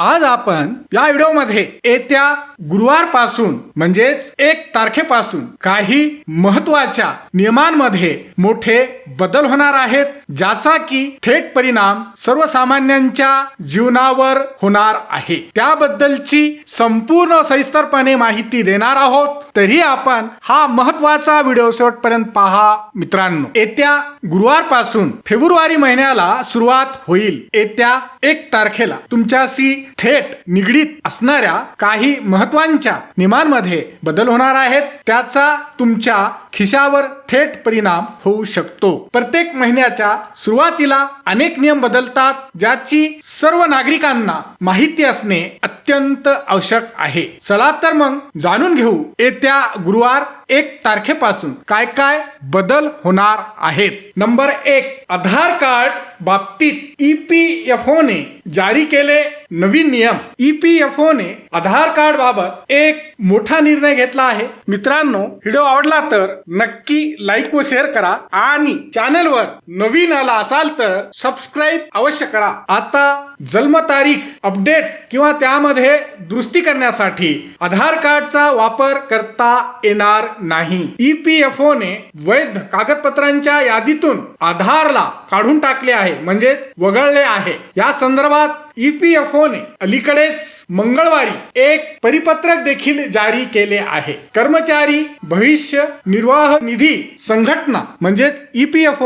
आज आपण या व्हिडिओमध्ये येत्या गुरुवारपासून म्हणजेच एक तारखेपासून काही महत्त्वाच्या नियमांमध्ये मोठे बदल होणार आहेत ज्याचा की थेट परिणाम सर्वसामान्यांच्या जीवनावर होणार आहे. त्याबद्दलची संपूर्ण सविस्तरपणे माहिती देणार आहोत. तरी आपण हा महत्त्वाचा व्हिडिओ शेवटपर्यंत पहा मित्रांनो. येत्या गुरुवारपासून फेब्रुवारी महिन्याला सुरुवात होईल येत्या एक तारखेला. तुमच्याशी थेट निगडीत असणाऱ्या काही महत्वांच्या नियमांमध्ये बदल होणार आहेत. त्याचा तुमच्या खिशावर थेट परिणाम होऊ शकतो. प्रत्येक महिन्याच्या सुरुवातीला अनेक नियम बदलतात ज्याची सर्व नागरिकांना माहिती असणे अत्यंत आवश्यक आहे. चला तर मग जाणून घेऊ येत्या गुरुवार एक तारखेपासून काय काय बदल होणार आहेत. नंबर एक आधार कार्ड बाबतीत ई पी एफ ने जारी केले नवीन नियम ई पी एफ ने आधार कार्ड बाबत एक मोठा निर्णय घेतला आहे. मित्रांनो व्हिडिओ आवडला तर नक्की लाईक व शेअर करा आणि चॅनलवर नवीन आला असाल तर सबस्क्राईब अवश्य करा. आता जन्मतारीख अपडेट किंवा त्यामध्ये दुरुस्ती करण्यासाठी आधार कार्डचा वापर करता येणार नाही. ई पी एफ ने वैध कागदपत्रांच्या यादीतून आधारला काढून टाकले आहे म्हणजेच वगळले आहे. या संदर्भात ई पी एफ अलीकडेच मंगळवारी एक परिपत्रक देखील जारी केले आहे. कर्मचारी भविष्य निर्वाह निधी संघटना म्हणजेच ई पी एफ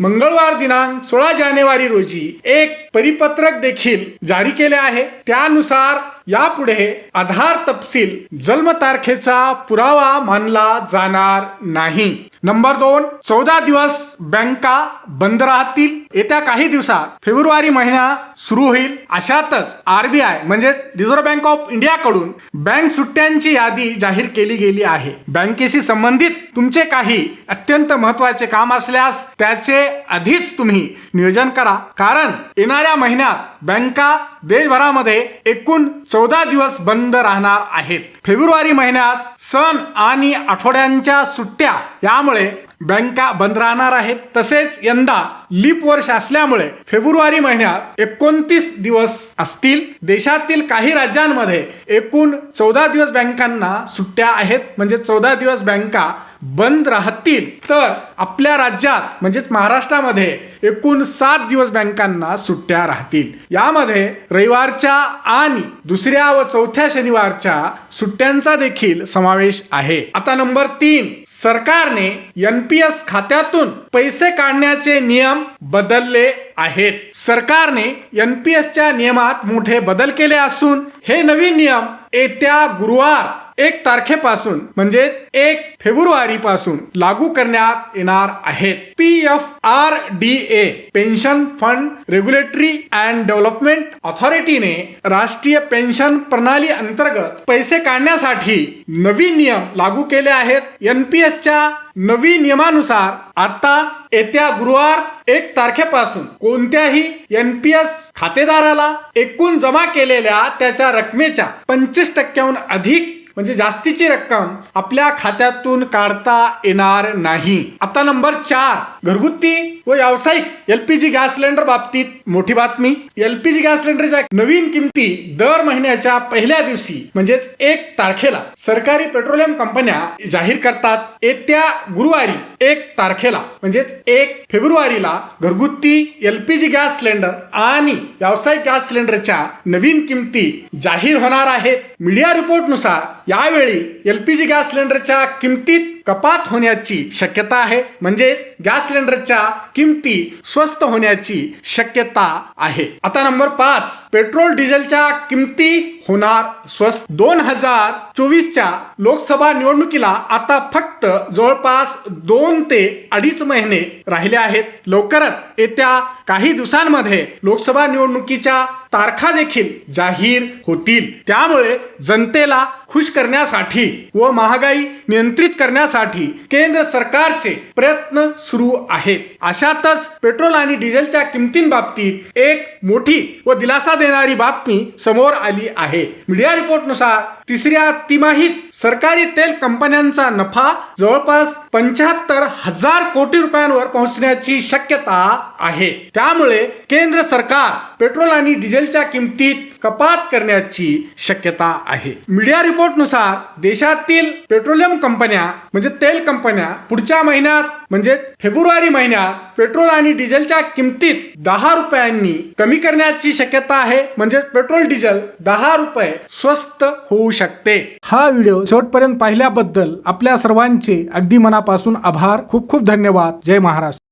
मंगळवार दिनांक सोळा जानेवारी रोजी एक परिपत्रक देखील जारी केले आहे. त्यानुसार यापुढे आधार तपशील जन्मतारखेचा पुरावा मानला जाणार नाही. नंबर दोन चौदा दिवस बँका बंद राहतील. येत्या काही दिवसात फेब्रुवारी महिना सुरू होईल. अशातच आरबीआय म्हणजेच रिझर्व्ह बँक ऑफ इंडिया कडून बँक सुट्ट्यांची यादी जाहीर केली गेली आहे. बँकेशी संबंधित तुमचे काही अत्यंत महत्त्वाचे काम असल्यास त्याचे आधीच तुम्ही नियोजन करा. कारण येणाऱ्या महिन्यात बँका देशभरामध्ये एकूण चौदा दिवस बंद राहणार आहेत. फेब्रुवारी महिन्यात सण आणि आठवड्यांच्या सुट्ट्या यामुळे बँका बंद राहणार आहेत. तसेच यंदा लीप वर्ष असल्यामुळे फेब्रुवारी महिन्यात एकोणतीस दिवस असतील. देशातील काही राज्यांमध्ये एकूण चौदा दिवस बँकांना सुट्ट्या आहेत. म्हणजे चौदा दिवस बँका बंद राहतील. तर आपल्या राज्यात म्हणजेच महाराष्ट्रामध्ये एकूण सात दिवस बँकांना सुट्ट्या राहतील. यामध्ये रविवारच्या आणि दुसऱ्या व चौथ्या शनिवारच्या सुट्ट्यांचा देखील समावेश आहे. आता नंबर तीन सरकारने एन पी एस खात्यातून पैसे काढण्याचे नियम बदलले आहेत. सरकारने एन पी एसच्या नियमात मोठे बदल केले असून हे नवीन नियम येत्या गुरुवार एक तारखेपासून म्हणजे एक फेब्रुवारी पासून लागू करण्यात येणार आहेत. P F R D A pension fund regulatory and development ऑथॉरिटीने राष्ट्रीय पेन्शन प्रणाली अंतर्गत पैसे काढण्यासाठी नवीन नियम लागू केले आहेत. एन पी एसच्या नवीन नियमानुसार आता येत्या गुरुवार एक तारखेपासून कोणत्याही एन पी एस खातेदाराला एकूण जमा केलेल्या त्याच्या रकमेच्या पंचवीस टक्क्याहून अधिक म्हणजे जास्तीची रक्कम आपल्या खात्यातून काढता येणार नाही. आता नंबर चार घरगुती व व्यावसायिक एलपीजी गॅस सिलेंडर बाबतीत मोठी बातमी. एलपीजी गॅस सिलेंडरच्या नवीन किमती दर महिन्याच्या पहिल्या दिवशी म्हणजेच एक तारखेला सरकारी पेट्रोलियम कंपन्या जाहीर करतात. येत्या गुरुवारी एक तारखेला म्हणजेच एक फेब्रुवारीला घरगुती एलपीजी गॅस सिलेंडर आणि व्यावसायिक गॅस सिलेंडरच्या नवीन किमती जाहीर होणार आहेत. मीडिया रिपोर्टनुसार यावेळी एल पी जी गॅस सिलेंडरच्या किमतीत कपात होण्याची शक्यता आहे. म्हणजे गॅस सिलेंडरच्या किमती स्वस्त होण्याची शक्यता आहे. आता नंबर पाच पेट्रोल डिझेलच्या किमती होणार स्वस्त. दोन हजार चोवीसच्या लोकसभा निवडणुकीला आता फक्त जवळपास दोन ते अडीच महिने राहिले आहेत. लवकरच येत्या काही दिवसांमध्ये लोकसभा निवडणुकीच्या तारखा देखील जाहीर होतील. त्यामुळे जनतेला खुश करण्यासाठी व महागाई नियंत्रित करण्यासाठी करण्यासाठी केंद्र सरकारचे प्रयत्न सुरू आहेत. अशातच पेट्रोल आणि डिझेलच्या किमतींबाबतीत एक मोठी व दिलासा देणारी बातमी समोर आली आहे. मीडिया रिपोर्टनुसार तिसऱ्या तिमाहीत सरकारी तेल कंपन्यांचा नफा जवळपास पंच्याहत्तर हजार कोटी रुपयांवर पोहोचण्याची शक्यता आहे. त्यामुळे केंद्र सरकार पेट्रोल आणि डिझेलच्या किमतीत कपात करण्याची शक्यता आहे. मीडिया रिपोर्टनुसार देशातील पेट्रोलियम कंपन्या म्हणजे तेल कंपन्या पुढच्या महिन्यात म्हणजे फेब्रुवारी महिन्यात पेट्रोल आणि डिझेलच्या किमतीत दहा रुपयांनी कमी करण्याची शक्यता आहे. म्हणजे पेट्रोल डिझेल दहा रुपये स्वस्त होऊ शकते. हा व्हिडिओ शेवटपर्यंत पाहिल्याबद्दल आपल्या सर्वांचे अगदी मनापासून आभार. खूप खूप धन्यवाद. जय महाराष्ट्र.